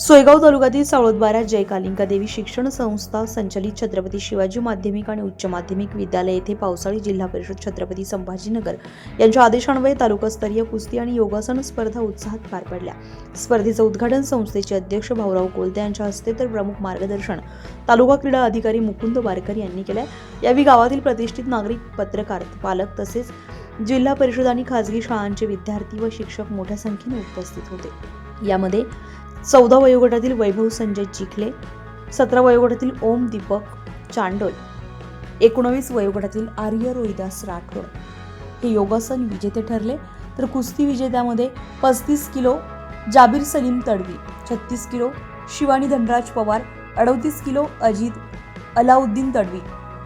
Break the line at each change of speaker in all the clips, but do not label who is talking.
सोयगाव तालुक्यातील सावळदबारा जयकालिंका देवी शिक्षण संस्था संचलित छत्रपती शिवाजी माध्यमिक आणि उच्च माध्यमिक विद्यालय येथे पावसाळी जिल्हा परिषद छत्रपती संभाजीनगर यांच्या आदेशान्वये तालुकास्तरीय कुस्ती आणि योगासन स्पर्धा उत्साहात पार पडल्या. स्पर्धेचं उद्घाटन संस्थेचे अध्यक्ष भाऊराव कोलते यांच्या हस्ते तर प्रमुख मार्गदर्शन तालुका क्रीडा अधिकारी मुकुंद बारकर यांनी केलं यावेळी गावातील प्रतिष्ठित नागरिक पत्रकार पालक तसेच जिल्हा परिषद आणि खाजगी शाळांचे विद्यार्थी व शिक्षक मोठ्या संख्येने उपस्थित होते. यामध्ये चौदा वयोगटातील वैभव संजय चिखले सतरा वयोगटातील ओम दीपक चांडोल एकोणावीस वयोगटातील आर्य रोहिदास राठोड. हे योगासन विजेते ठरले तर कुस्ती विजेत्यामध्ये पस्तीस किलो जाबीर सलीम तडवी छत्तीस किलो शिवानी धनराज पवार अडतीस किलो अजित अलाउद्दीन तडवी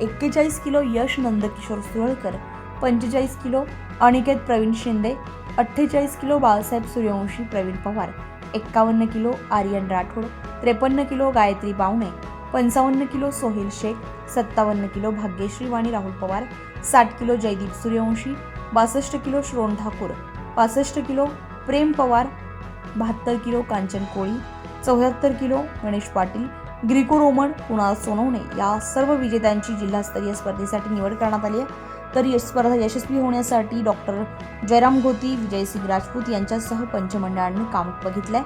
एक्केचाळीस किलो यश नंदकिशोर सुरळकर पंचेचाळीस किलो अनिकेत प्रवीण शिंदे अठ्ठेचाळीस किलो बाळासाहेब सूर्यवंशी प्रवीण पवार एक्कावन्न किलो आर्यन राठोड त्रेपन्न किलो गायत्री बावणे पंचावन्न किलो सोहेल शेख सत्तावन्न किलो भाग्यश्री वाणी राहुल पवार साठ किलो जयदीप सूर्यवंशी बासष्ट किलो श्रोण ठाकूर पासष्ट किलो प्रेम पवार बहात्तर किलो कांचन कोळी चौऱ्याहत्तर kilo Ganesh Patil Greco Roman Kunal Sonawane या सर्व विजेत्यांची जिल्हास्तरीय स्पर्धेसाठी निवड करण्यात आली आहे. तर स्पर्धा यशस्वी होण्यासाठी डॉक्टर जयराम घोती विजयसिंग राजपूत यांच्यासह पंचमंडळांनी काम बघितलंय.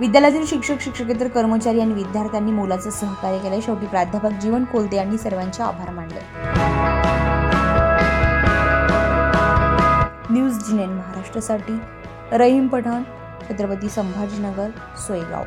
विद्यालयातील शिक्षक शिक्षकेतर कर्मचारी आणि विद्यार्थ्यांनी मोलाचं सहकार्य केलंय. शेवटी प्राध्यापक जीवन कोलते यांनी सर्वांचे आभार मानले. न्यूज जिनेन महाराष्ट्रासाठी. रहीम पठाण छत्रपती संभाजीनगर सोयगाव.